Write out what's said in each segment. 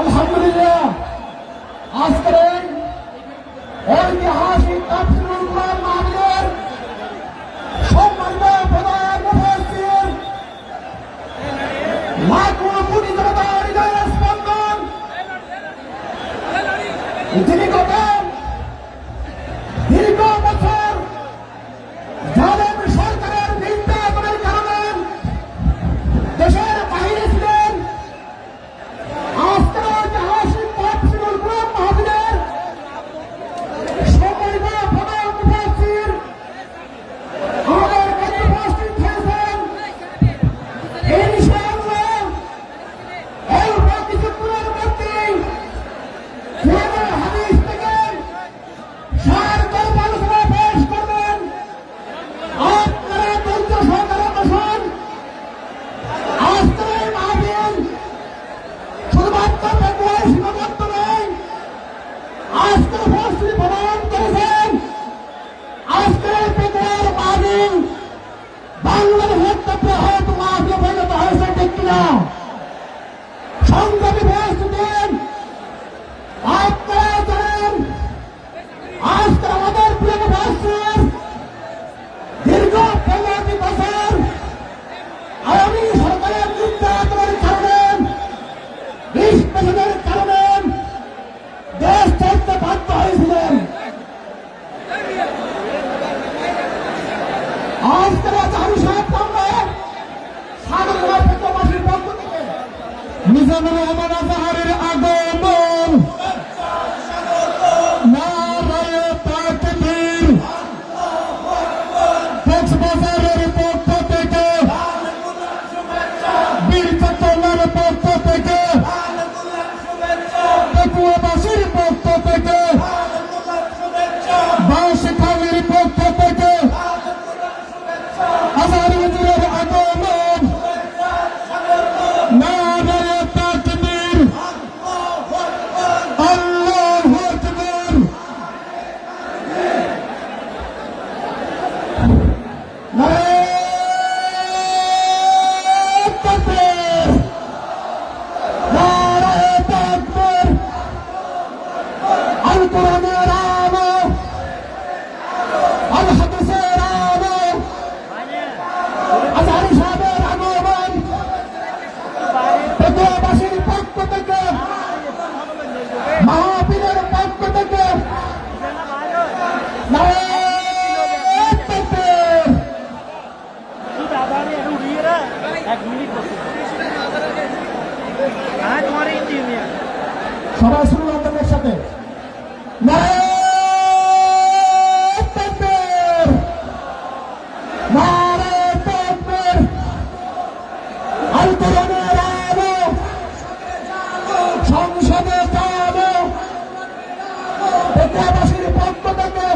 আলহামদুলিল্লাহ। আজকের ঐতিহাসিক তাফসিরুল কোরআন মাহফিলের সম্মানিত প্রধান মুফাসসির লাখো কোটি জনতার হৃদয়ের স্পন্দন। যিনি কথা নারায়ণ সংসদে চাওয়াবো পেট্রাবাসীর পক্ষ থেকে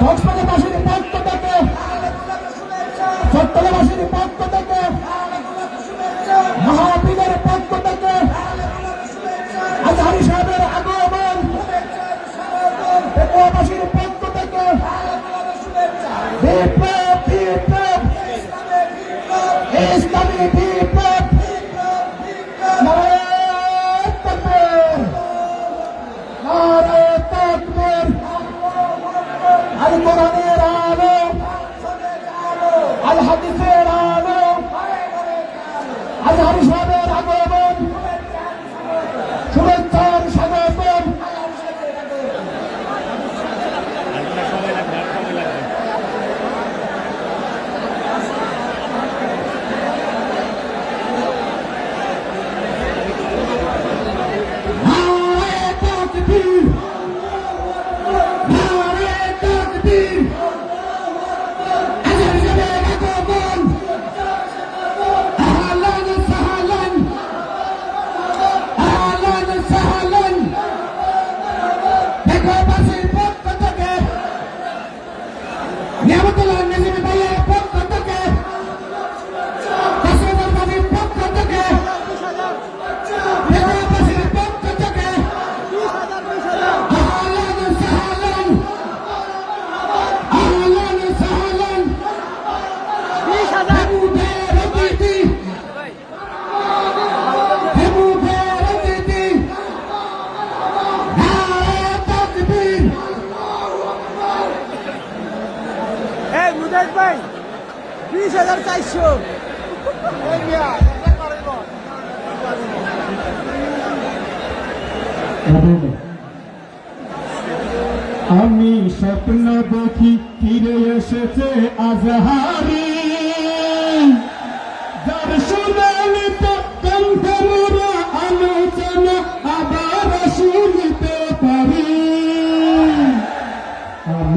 কক্সবাজারবাসীর পক্ষ থেকে চট্টগ্রামবাসীর পক্ষ থেকে ভাই বিশ হাজার চারশো। আমি স্বপ্ন দেখি ফিরে এসেছে আজহারি।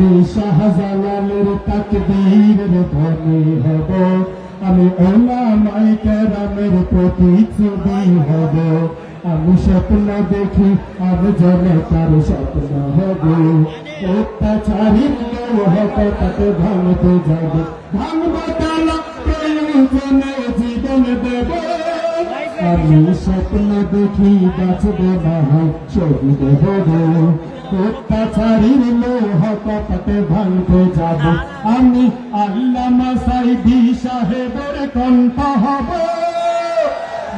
আমি শাহজালালের তাকবীরের ধ্বনি হব। আমি ওলামাই কেরামের প্রতিচ্ছবি হব। আমি স্বপ্ন দেখি আমি জনতার স্বপ্ন হব। অত্যাচারীর হতাতে ভাঙতে যাব? ভাঙব জীবন দেব। আমি স্বপ্ন দেখি বাঁচব না শহীদ হব অত্যাচারীর লোহ কপাতে ভাঙতে যাব। আমি আল্লামা সাইদি সাহেবের কণ্ঠ হব।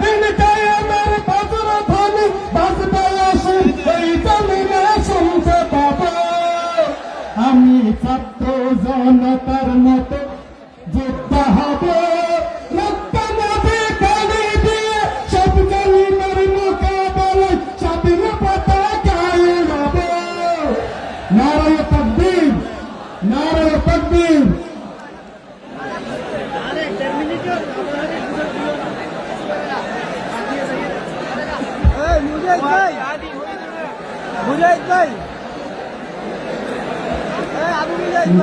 দিন কায়ামের বজ্র ধ্বনি বাজবে আসে, এই জমিনে শুনতে পাব। আমি ছাত্র জনতার মতো যোদ্ধা হব।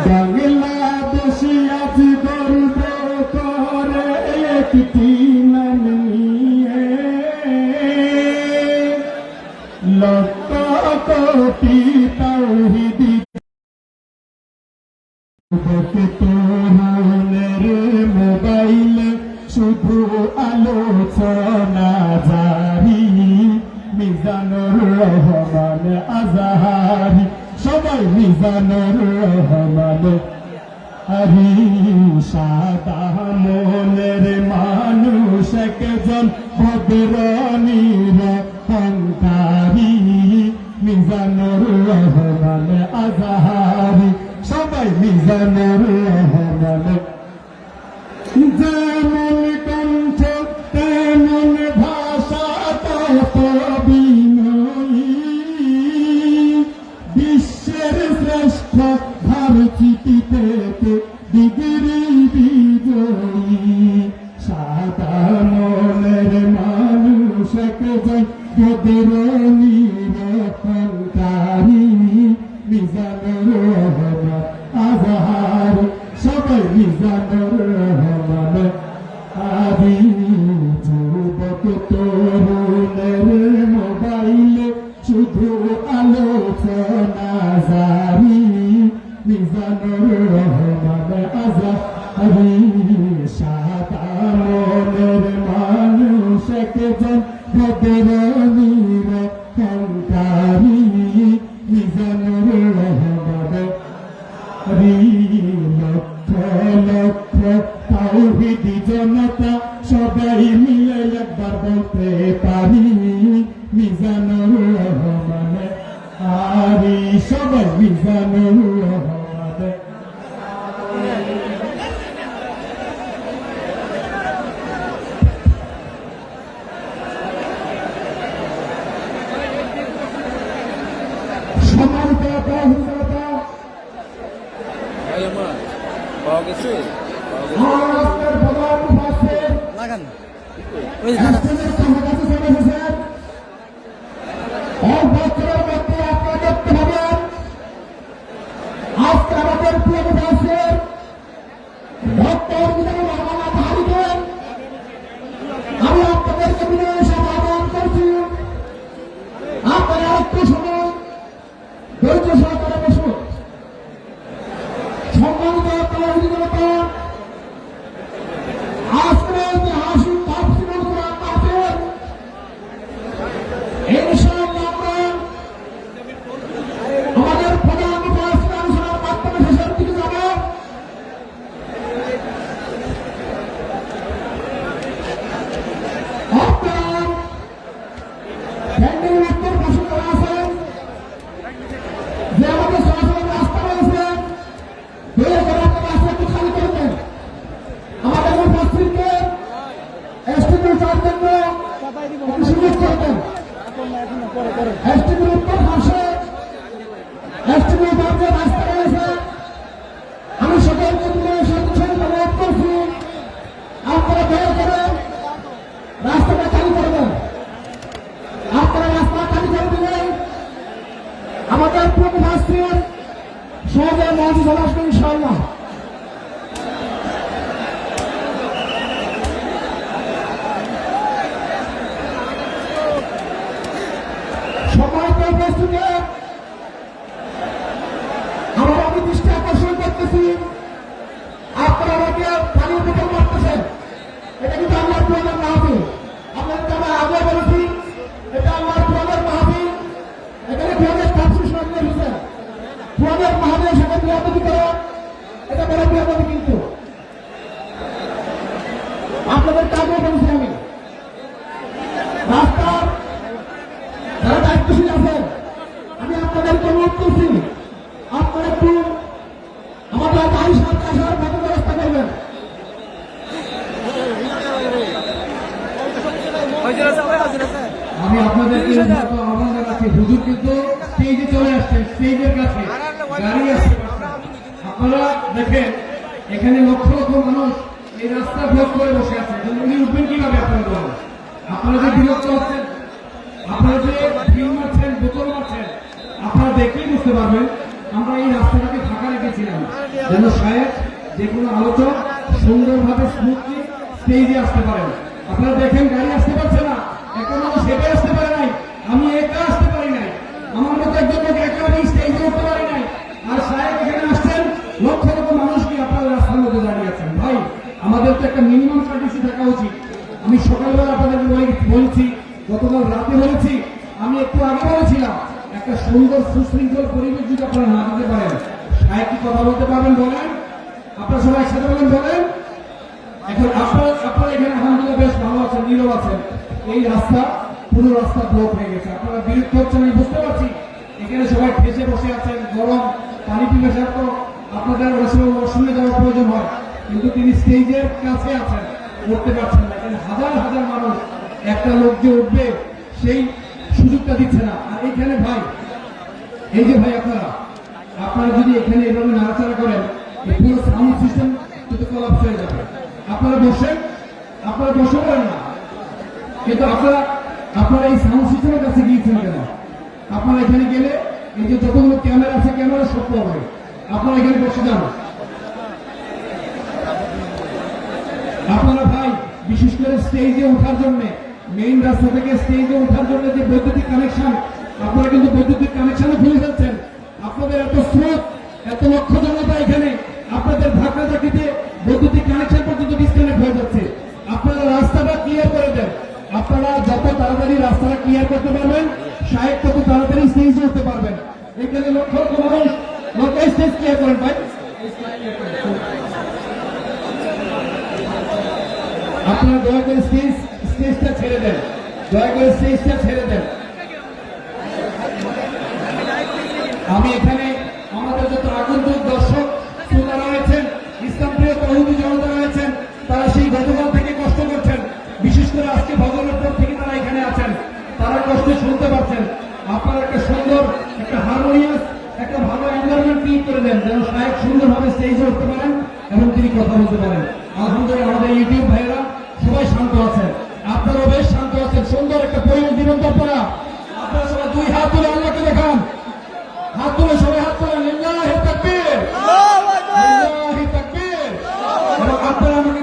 বাংলাদেশি আজ গর্ব করে একটি নাম নিয়ে। লক্ষ কোটি তৌহিদি আজাহারি সবাই মিজানুর রহমান যেমন কণ্ঠ, তেমন ভাষা তত বিনয়ী বিশ্বের শ্রেষ্ঠ ভারতীতে ডিগ্রি বিজয়ী। সাদা মনের মানুষ একজন গদের মিজানুর রহমান আদি যুবক তরুণের মোবাইলে শুধু আলোচনা জারি মিজানুর রহমান আজহারি সাদা মনের মানুষ একজন ভদ্র আজকে আমাদের কিন্তু তার জন্য সুবিধা হতেন এসটিপির উত্তর পাশে এসটিপি পাশে রাস্তা রয়েছে, আমি সকলকে আমাদের প্রমুখ রাষ্ট্রীয় সহজে মহাজ সমাজ ইনশাল্লাহ পুরানের মাহফিল। আপনাদেরকে আমরা আগে বলেছি, এটা আমার পুরানের মাহফিল। এখানে পুরানের মাহফিলের সাথে বিয়াপতি করা, এটা বড় বিয়াপতি কিন্তু। আপনাদেরকে আগে বলেছি আমি রাস্তার যারা দায়িত্বশীল আছেন আমি আপনাদেরকে অনুরোধ করছি আপনারা একটু আমাদের গাড়ি সাথে আসার মতো ব্যবস্থা করবেন হাজির আছে ভাই হাজির আছে আমি আপনাদেরকে আহ্বান জানাচ্ছি হুজুর কিন্তু স্টেজে চলে আসছেন স্টেজের কাছে গাড়ি আসছে আপনারা দেখেন এখানে লক্ষ লক্ষ মানুষ এই রাস্তা ব্লক করে বসে আছে। উনি উঠবেন কীভাবে আপনারা আপনারা যে বিরক্ত হচ্ছেন আপনারা যে ভিড় মারছেন বোতল মারছেন আপনারা দেখেই বুঝতে পারবেন আমরা এই রাস্তাটাকে ফাঁকা রেখেছিলাম। যেন সাহেব যে কোনো আলোচক সুন্দরভাবে স্মুথলি স্টেজে আসতে পারেন। আপনারা দেখেন গাড়ি আসতে পারছে না। মানুষ হেঁটে আসতে পারে নাই, আমি একা আসতে পারি নাই, আমার মতো একজন লোক একা আমি স্টেজে উঠতে পারি নাই। আর সাহেব এখানে আসছেন, লক্ষ লক্ষ মানুষ কি আপনারা রাস্তার মধ্যে দাঁড়িয়ে আছেন। ভাই, আমাদের তো একটা মিনিমাম সার্ভিসি থাকা উচিত। আমি সকালবেলা আপনাদেরকে বলে- বলছি, গতকাল রাতে বলেছি, আমি একটু আগে বলেছিলাম, একটা সুন্দর সুশৃঙ্খল পরিবেশ যদি আপনারা না দিতে পারেন, সাহেব কি কথা বলতে পারবেন বলেন? আপনারা সবাই একসাথে বলেন বলেন? এখন আপনারা আপনারা এখানে আলহামদুলিল্লাহ বেশ ভালো আছেন, নীরব আছেন। এই রাস্তা পুরো রাস্তা ব্লক হয়ে গেছে। আপনারা বিরক্ত হচ্ছেন আমি বুঝতে পারছি। এখানে সবাই ফেসে বসে আছেন, গরম, পানি পিপাসার তো আপনাদের সময় যাওয়ার প্রয়োজন হয়। কিন্তু তিনি স্টেজের কাছে আছেন, উঠতে পারছেন না। এখানে হাজার হাজার মানুষ, একটা লোক যে উঠবে, সেই সুযোগটা দিচ্ছে না। আর এইখানে ভাই, এই যে ভাই আপনারা আপনারা যদি এখানে এভাবে নাড়াচাড়া করেন পুরো সাউন্ড সিস্টেম কিন্তু কলাপস হয়ে যাবে। আপনারা বসেন, আপনারা বসে পারেন না। কিন্তু আপনারা আপনারা এই সাউন্ড সিস্টেমের কাছে গিয়েছেন কেন? আপনারা এখানে গেলে এই যে যতগুলো ক্যামেরা আছে ক্যামেরা সব হবে আপনারা এখানে বসে যান। আপনারা ভাই, বিশেষ করে স্টেজে ওঠার জন্য মেইন রাস্তা থেকে স্টেজে ওঠার জন্য যে বৈদ্যুতিক কানেকশন আপনারা কিন্তু বৈদ্যুতিক কানেকশনও খুলে ফেলছেন আপনাদের এত স্রোত, এত লক্ষ জনতা এখানে, আপনাদের ধাক্কা ধাক্কিতে বৈদ্যুতিক কানেকশন পর্যন্ত ডিসকানেক্ট হয়ে যাচ্ছে। আপনারা রাস্তাটা ক্লিয়ার করে দেন। আপনারা যত তাড়াতাড়ি রাস্তাটা ক্লিয়ার করতে পারবেন, সাহেব তত তাড়াতাড়ি স্টেজে উঠতে পারবেন। এখানে লক্ষ লক্ষ মানুষ লোক স্টেজ ক্লিয়ার করেন ভাই। আপনারা দয়া করে স্টেজ স্টেজটা ছেড়ে দেন। দয়া করে স্টেজটা ছেড়ে দেন। আমি এখানে কষ্ট শুনতে পাচ্ছেন। আপনারা একটা সুন্দর একটা হারমোনিয়াস একটা ভালো এনভায়রনমেন্ট ক্রিয়েট করে দেন যেন সাহেব সুন্দরভাবে স্টেজে উঠতে পারেন এবং তিনি কথা বলতে পারেন। আলহামদুলিল্লাহ আমাদের ইউটিউব ভাইয়েরা সবাই শান্ত আছেন। আপনারাও বেশ শান্ত আছেন। সুন্দর একটা পরিবেশ দিবেন তো আপনারা। আপনারা সবাই দুই হাত তুলে আল্লাহকে দেখান। হাত তুলে সবাই হাত তুলে লিল্লাহি তাকবীর। লিল্লাহি তাকবীর। এবং আপনারা আমাকে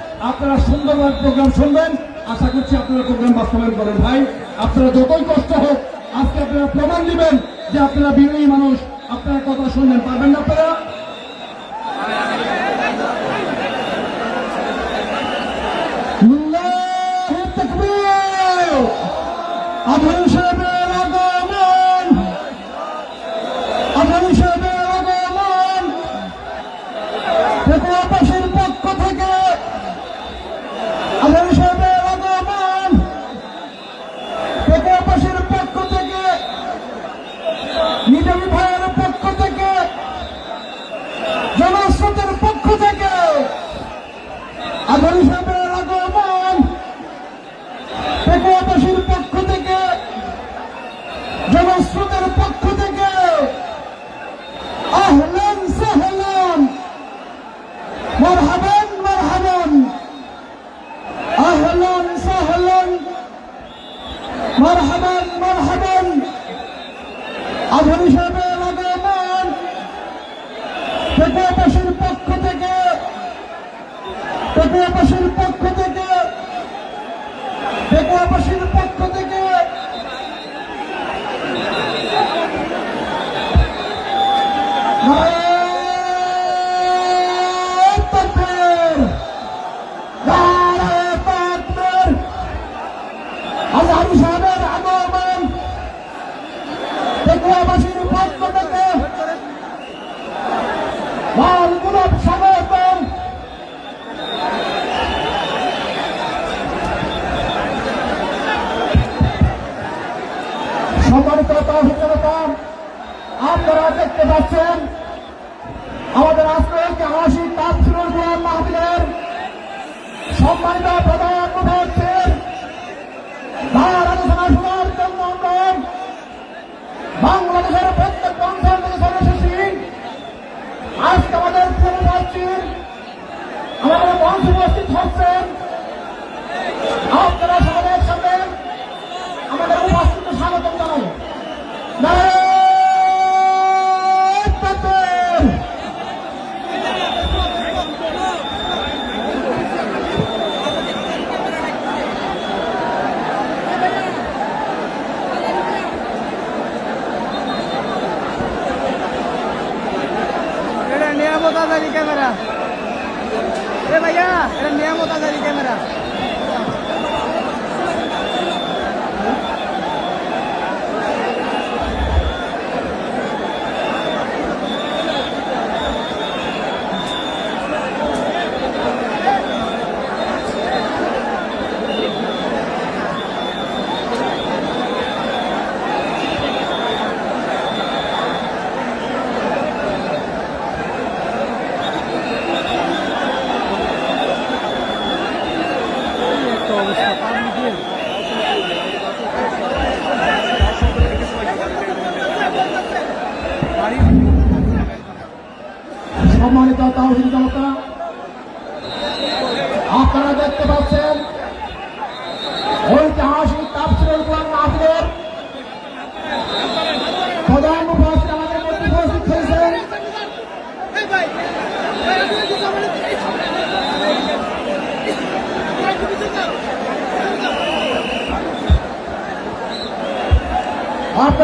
আপনারা সুন্দরভাবে প্রোগ্রাম শুনবেন। আশা করছি আপনারা প্রোগ্রাম বাস্তবায়ন করেন ভাই। আপনারা যতই কষ্ট হোক, আজকে আপনারা প্রমাণ দিবেন যে আপনারা বিনয়ী মানুষ। আপনারা কথা শুনবেন, পারবেন না আপনারা? আধুনিক সাহেবের আগমন! আধুনিক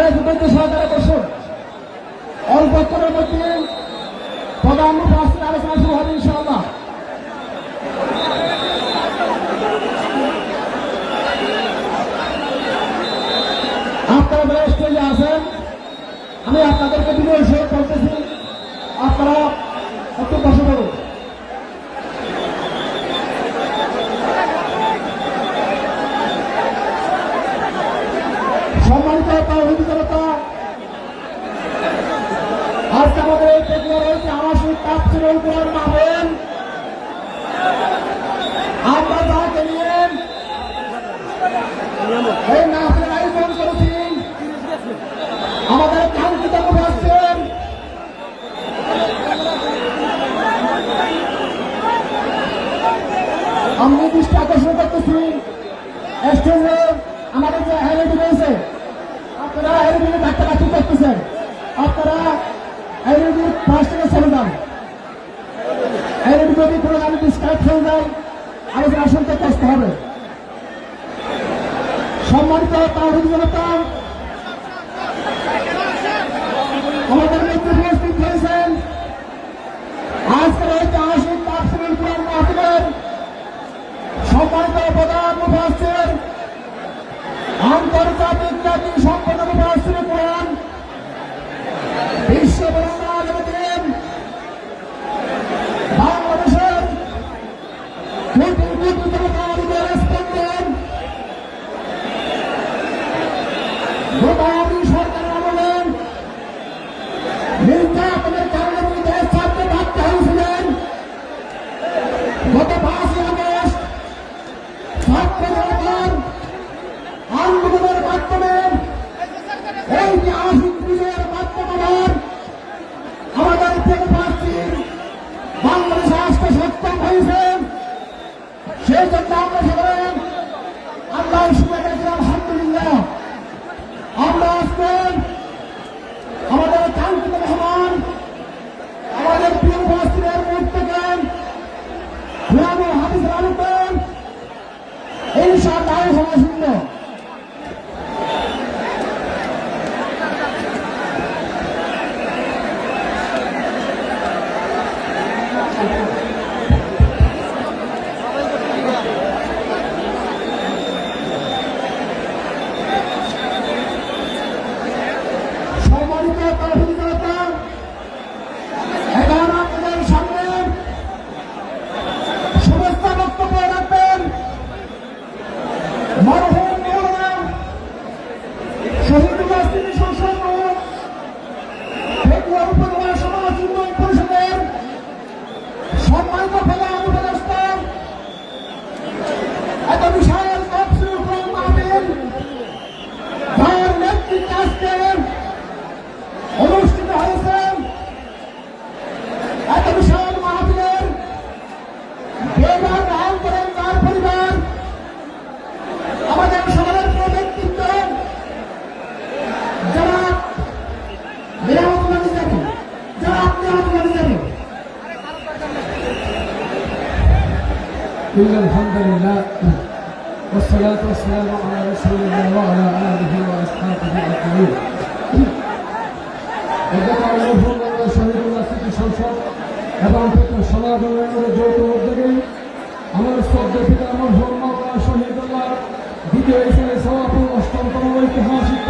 আপনারা দুটো সহকারে বসুন। অল্পক্ষণের মধ্যে প্রধান উপস্থিত আলোচনা শুরু হবে ইনশাআল্লাহ। আমি আপনাদেরকে বিনয় সহ বলতেছি। আপনারা একটু বসে পড়ুন সম্মানিত তাহিদ জনতা আজকে আমাদের এই প্রক্রিয়া রয়েছে। আবাসিক তাপসিরুল কোরআন মাহফিল আমরা যাকে নিয়ে এই মাহফিলের আয়োজন করেছি। আমাদের কাঙ্ক্ষিত মুফাসসির আমি দৃষ্টি আকর্ষণ যে হেরিটি রয়েছে, আপনারা হেরিটির কাছাকাছি করতেছেন। আপনারা আইডেন্টি পাঁচ টাকা ছেড়ে দাম। আইডেন্টি যদি কোনো গাড়ি ডিসকার্ড হয়ে যায়, আমাদের আসনটা কষ্ট হবে। সম্মানিত তাহিদ জনতা, আমাদের নেতৃত্ব উপস্থিত হয়েছেন। আজকের ঐতিহাসিক তাফসিল সম্মানিত আন্তর্জাতিক সম্পন্ন Bye-bye. إن الحمد لله. والصلاة والسلام على رسول الله وعلى آله وأصحابه أجمعين. এখানে আল্লাহ শহীদুল্লাহ স্মৃতি সংসদ এবং পেট্রোল সমাগম যৌথ উদ্যোগে আমার শ্রদ্ধা পিতা আমার ধর্মা শহীদুল্লাহ দ্বিতীয় হিসেবে সভাপতি অষ্টমতম ঐতিহাসিক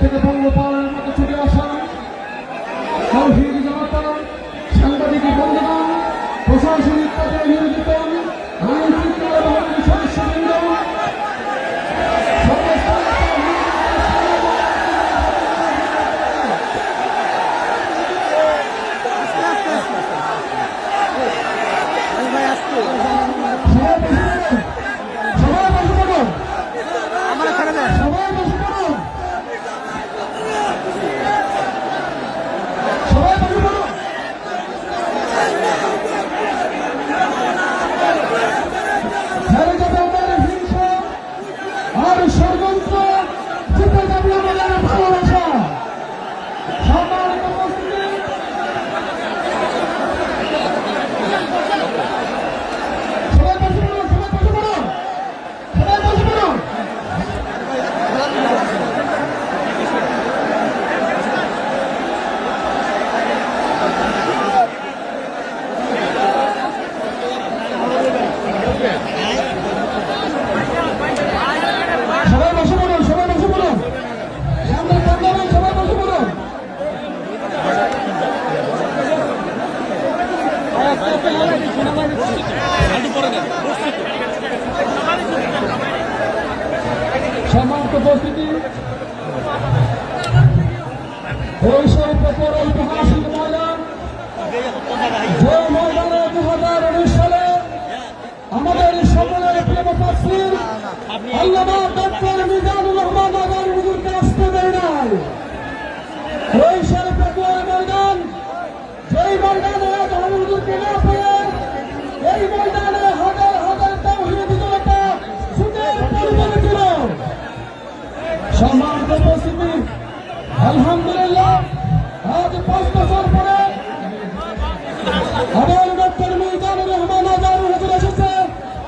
থেকে বাংলা সাংবাদিক বন্ধু আলহামদুলিল্লাহ, আজ পাঁচ বছর পরে আবার ডক্টর মিজানুর রহমান আজার হুজুর এসেছে,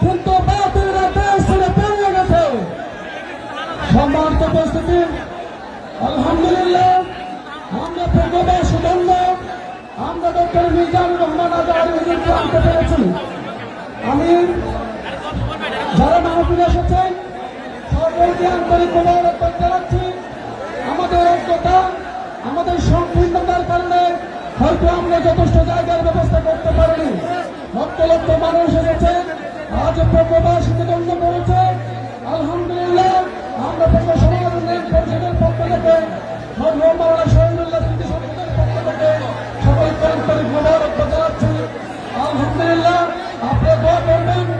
কিন্তু বাতিলরা দেশ ছেড়ে পেরিয়ে গেছে। সম্মানিত উপস্থিতি, আলহামদুলিল্লাহ, আমরা প্রগবে সুগন্ধ, আমরা ডক্টর মিজানুর রহমান আজার হুজুরকে আনতে আমি যারা মাহফিলে এসেছেন সকলকে আন্তরিক ঐক্যতা আমাদের সংকীর্ণতার কারণে হয়তো আমরা যথেষ্ট জায়গার ব্যবস্থা করতে পারিনি। লক্ষ লক্ষ মানুষ এসেছে, আজ প্রবাসীকে দণ্ড করেছে। আলহামদুলিল্লাহ, আমরা প্রথম সমাজ পরিষদের পক্ষ থেকে আলহামদুলিল্লাহ দোয়া করবেন।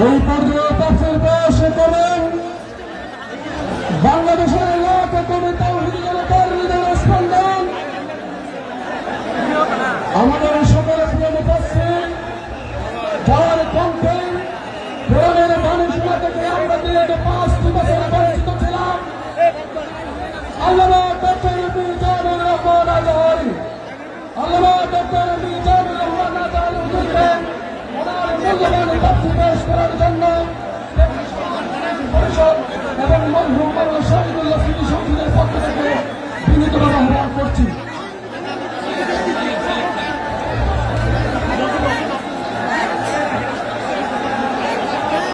এই পর্যায়ে পাশের বয়সে করেন বাংলাদেশের এলাকা কবে তাহিদ জনতার হৃদয় স্পন্দন। আমাদের সকল প্রেমে পাচ্ছে যার কণ্ঠে প্রেমের মানুষগুলো থেকে আল্লাহ আল্লাহ করার জন্য পরিষদ এবং মনহুম শহীদুল্লাহ স্মৃতি সংসদের পক্ষ থেকে বিনীতভাবে আহ্বান করছি।